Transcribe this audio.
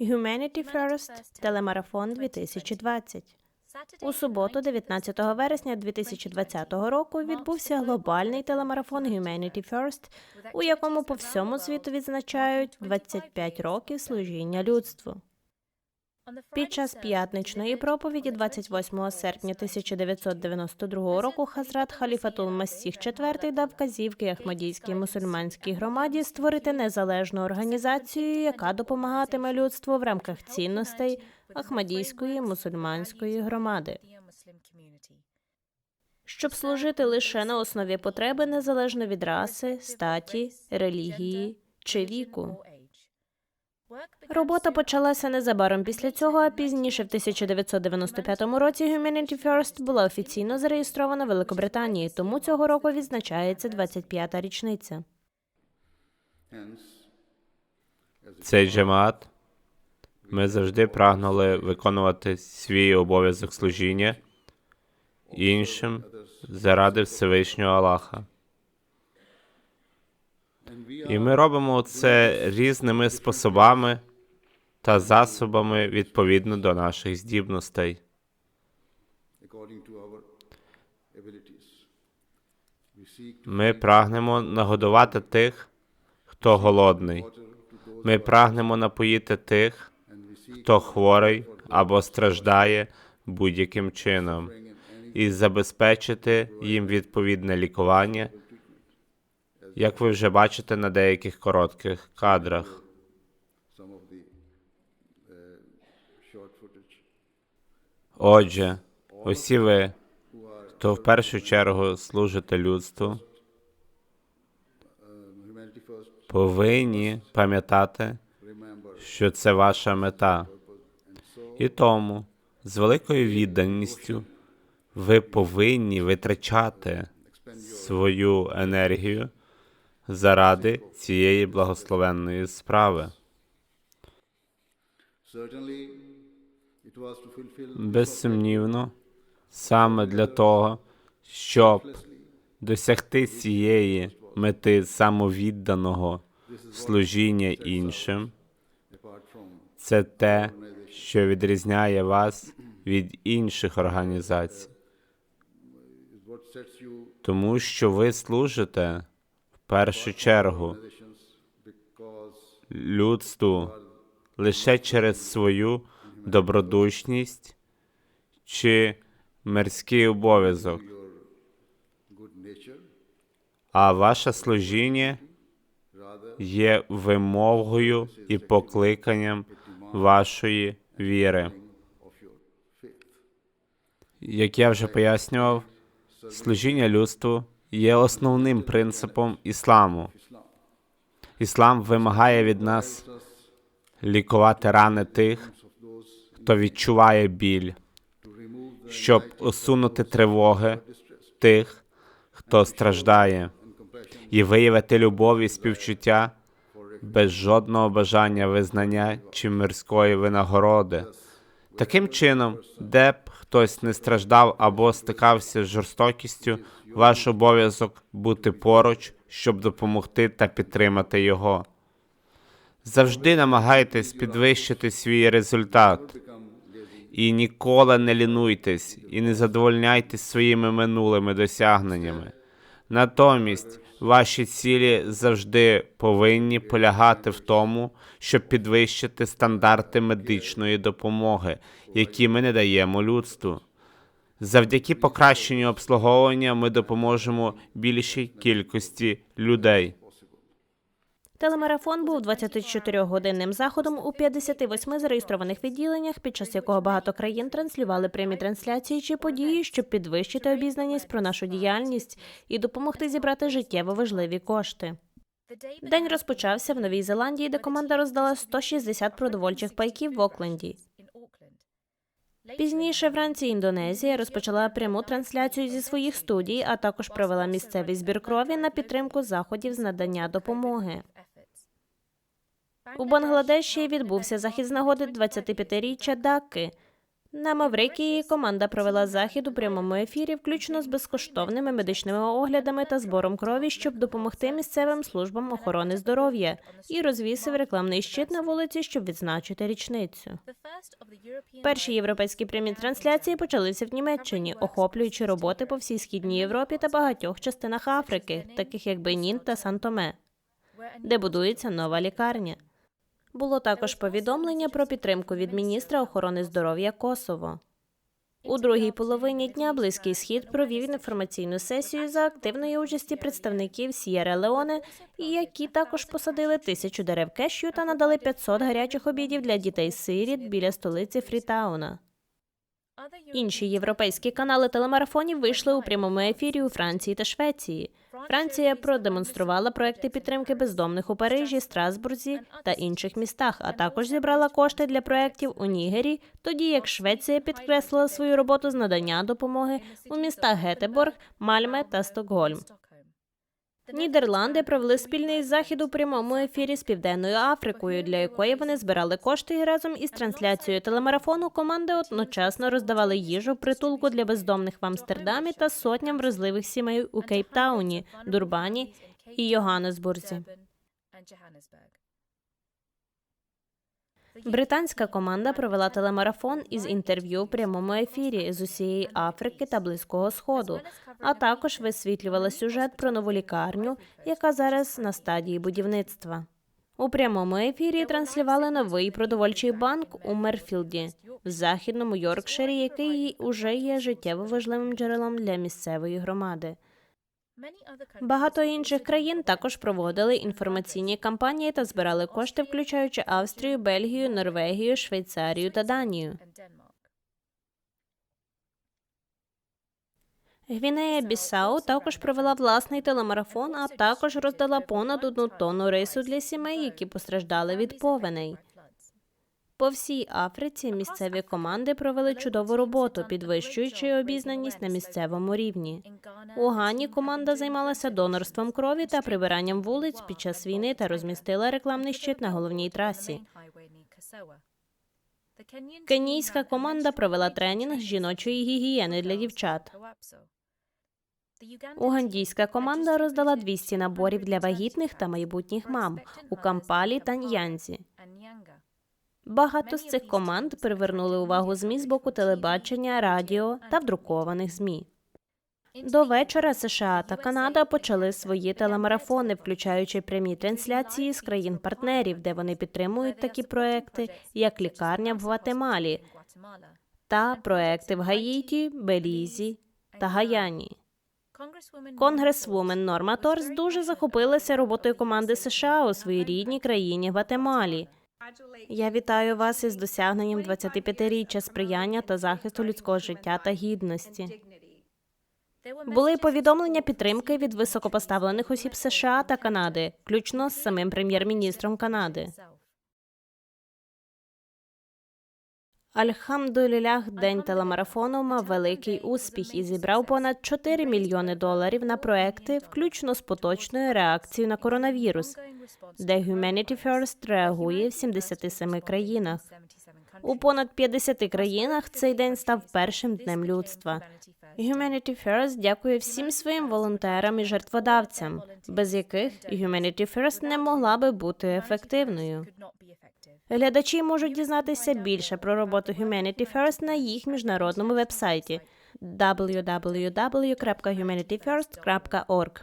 Humanity First телемарафон 2020. У суботу, 19 вересня 2020 року, відбувся глобальний телемарафон Humanity First, у якому по всьому світу відзначають 25 років служіння людству. Під час п'ятничної проповіді 28 серпня 1992 року Хазрат Халіфатул Масіх IV дав вказівки Ахмадійській мусульманській громаді створити незалежну організацію, яка допомагатиме людству в рамках цінностей Ахмадійської мусульманської громади, щоб служити лише на основі потреби незалежно від раси, статі, релігії чи віку. Робота почалася незабаром після цього, а пізніше, в 1995 році, Humanity First була офіційно зареєстрована в Великобританії, тому цього року відзначається 25-та річниця. Цей джемат ми завжди прагнули виконувати свій обов'язок служіння іншим заради Всевишнього Аллаха. І ми робимо це різними способами та засобами відповідно до наших здібностей. Ми прагнемо нагодувати тих, хто голодний. Ми прагнемо напоїти тих, хто хворий або страждає будь-яким чином, і забезпечити їм відповідне лікування, як ви вже бачите на деяких коротких кадрах. Отже, усі ви, хто в першу чергу служите людству, повинні пам'ятати, що це ваша мета. І тому з великою відданістю ви повинні витрачати свою енергію заради цієї благословенної справи. Безсумнівно, саме для того, щоб досягти цієї мети самовідданого служіння іншим, це те, що відрізняє вас від інших організацій, тому що ви служите першу чергу людству лише через свою добродушність чи мирський обов'язок, а ваше служіння є вимогою і покликанням вашої віри. Як я вже пояснював, служіння людству є основним принципом ісламу. Іслам вимагає від нас лікувати рани тих, хто відчуває біль, щоб усунути тривоги тих, хто страждає, і виявити любов і співчуття без жодного бажання визнання чи мирської винагороди. Таким чином, де б хтось не страждав або стикався з жорстокістю, ваш обов'язок бути поруч, щоб допомогти та підтримати його. Завжди намагайтесь підвищити свій результат. І ніколи не лінуйтесь і не задовольняйтесь своїми минулими досягненнями. Натомість ваші цілі завжди повинні полягати в тому, щоб підвищити стандарти медичної допомоги, які ми не даємо людству. Завдяки покращенню обслуговування ми допоможемо більшій кількості людей. Телемарафон був 24-годинним заходом у 58 зареєстрованих відділеннях, під час якого багато країн транслювали прямі трансляції чи події, щоб підвищити обізнаність про нашу діяльність і допомогти зібрати життєво важливі кошти. День розпочався в Новій Зеландії, де команда роздала 160 продовольчих пайків в Окленді. Пізніше вранці Індонезія розпочала пряму трансляцію зі своїх студій, а також провела місцевий збір крові на підтримку заходів з надання допомоги. У Бангладеші відбувся захід з нагоди 25-річчя Даки. На Маврикії команда провела захід у прямому ефірі, включно з безкоштовними медичними оглядами та збором крові, щоб допомогти місцевим службам охорони здоров'я, і розвісив рекламний щит на вулиці, щоб відзначити річницю. Перші європейські прямі трансляції почалися в Німеччині, охоплюючи роботи по всій східній Європі та багатьох частинах Африки, таких як Бенін та Сан-Томе, де будується нова лікарня. Було також повідомлення про підтримку від міністра охорони здоров'я Косово. У другій половині дня Близький Схід провів інформаційну сесію за активної участі представників Сієра Леоне, які також посадили тисячу дерев кешю та надали 500 гарячих обідів для дітей сиріт біля столиці Фрітауна. Інші європейські канали телемарафонів вийшли у прямому ефірі у Франції та Швеції. Франція продемонструвала проекти підтримки бездомних у Парижі, Страсбурзі та інших містах, а також зібрала кошти для проєктів у Нігері, тоді як Швеція підкреслила свою роботу з надання допомоги у містах Гетеборг, Мальме та Стокгольм. Нідерланди провели спільний захід у прямому ефірі з Південною Африкою, для якої вони збирали кошти і разом із трансляцією телемарафону команди одночасно роздавали їжу притулку для бездомних в Амстердамі та сотням вразливих сімей у Кейптауні, Дурбані і Йоганнесбурзі. Британська команда провела телемарафон із інтерв'ю в прямому ефірі з усієї Африки та Близького Сходу, а також висвітлювала сюжет про нову лікарню, яка зараз на стадії будівництва. У прямому ефірі транслювали новий продовольчий банк у Мерфілді в західному Йоркширі, який уже є життєво важливим джерелом для місцевої громади. Багато інших країн також проводили інформаційні кампанії та збирали кошти, включаючи Австрію, Бельгію, Норвегію, Швейцарію та Данію. Гвінея Бісау також провела власний телемарафон, а також роздала понад одну тонну рису для сімей, які постраждали від повеней. По всій Африці місцеві команди провели чудову роботу, підвищуючи обізнаність на місцевому рівні. У Гані команда займалася донорством крові та прибиранням вулиць під час війни та розмістила рекламний щит на головній трасі. Кенійська команда провела тренінг жіночої гігієни для дівчат. Угандійська команда роздала 200 наборів для вагітних та майбутніх мам у Кампалі та Ньянзі. Багато з цих команд привернули увагу ЗМІ з боку телебачення, радіо та вдрукованих ЗМІ. До вечора США та Канада почали свої телемарафони, включаючи прямі трансляції з країн-партнерів, де вони підтримують такі проекти, як лікарня в Гватемалі та проекти в Гаїті, Белізі та Гаяні. Конгресвумен Норма Торс дуже захопилася роботою команди США у своїй рідній країні Гватемалі. Я вітаю вас із досягненням 25-річчя сприяння та захисту людського життя та гідності. Були повідомлення підтримки від високопоставлених осіб США та Канади, включно з самим прем'єр-міністром Канади. Альхамдулілях день телемарафону мав великий успіх і зібрав понад 4 мільйони доларів на проекти, включно з поточною реакцією на коронавірус, де Humanity First реагує в 77 країнах. У понад 50 країнах цей день став першим днем людства. Humanity First дякує всім своїм волонтерам і жертводавцям, без яких Humanity First не могла би бути ефективною. Глядачі можуть дізнатися більше про роботу Humanity First на їх міжнародному вебсайті www.humanityfirst.org.